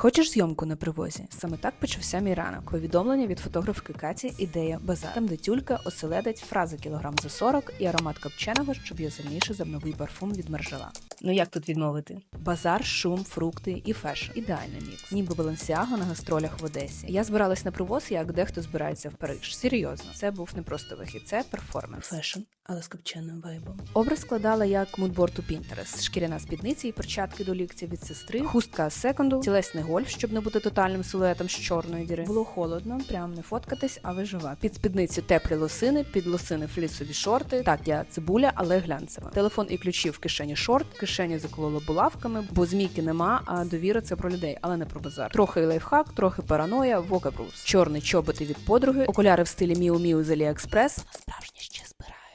Хочеш зйомку на привозі? Саме так почався мій ранок. Повідомлення від фотографки Каті ідея базар. Там де тюлька, оселедець, фраза кілограм за 40 і аромат копченого, щоб я сильніше за новий парфум від Маржела. Ну як тут відмовити? Базар, шум, фрукти і фешн. Ідеальний мікс. Ніби Баленсіаго на гастролях в Одесі. Я збиралась на привоз, як дехто збирається в Париж. Серйозно, це був не просто вихід, це перформанс. Фешн, але з копченим вайбом. Образ складала як мудборд у Pinterest. шкіряна спідниця і перчатки до ліктя від сестри, хустка з секунду, тілесний гольф, щоб не бути тотальним силуетом з чорної діри. Було холодно, прям не фоткатись, а виживати. Під спідницю теплі лосини, під лосини флісові шорти. Так, я цибуля, але глянцева. Телефон і ключі в кишені шорт, кишені закололо булавками, бо змійки нема, а довіра це про людей, але не про базар. Трохи лайфхак, трохи параноя, вока брус. Чорний чоботи від подруги, окуляри в стилі Міу Міу з Аліекспрес. Справжні.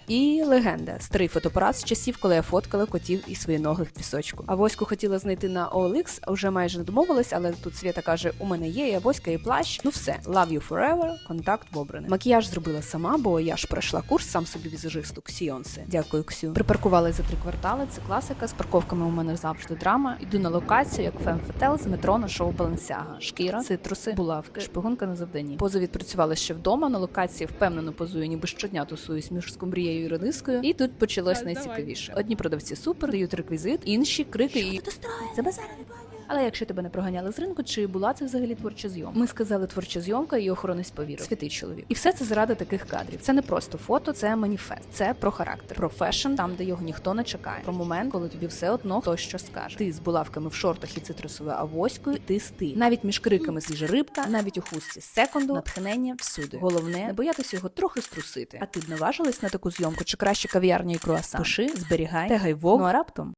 І легенда старий фотоапарат з часів, коли я фоткала котів і свої ноги в пісочку. А воську хотіла знайти на OLX, вже майже не домовилась, але тут Свята каже: у мене є, я воська і плащ. Ну все, love you forever, контакт вобраний. Макіяж зробила сама, бо я ж пройшла курс сам собі візажисту Ксіонсе. Дякую, Ксю. Припаркували за три квартали. Це класика. З парковками у мене завжди драма. Йду на локацію, як фемфетел з метро на шоу Баленсяга. Шкіра, цитруси, булавки, шпигунка на завданні. Позу відпрацювала ще вдома. На локації впевнено позую, ніби щодня тусуюсь між скумбрією і редискою. І тут почалось найцікавіше. Одні продавці супер дають реквізит, інші крики і це базар не бачу». Але якщо тебе не проганяли з ринку, чи була це взагалі творча зйомка? Ми сказали творча зйомка, і охоронець повірив. Святий чоловік. І все це заради таких кадрів. Це не просто фото, це маніфест. Це про характер, про фешн, там, де його ніхто не чекає. Про момент, коли тобі все одно хто що скаже. Ти з булавками в шортах і цитрусовою авоською, ти стиль. Навіть між криками свіжа рибка, навіть у хустці з секунду, натхнення всюди. Головне не боятися його трохи струсити. А ти б наважилась на таку зйомку, чи краще кав'ярня і круасан? Пиши, зберігай, тегай вог, ну а раптом.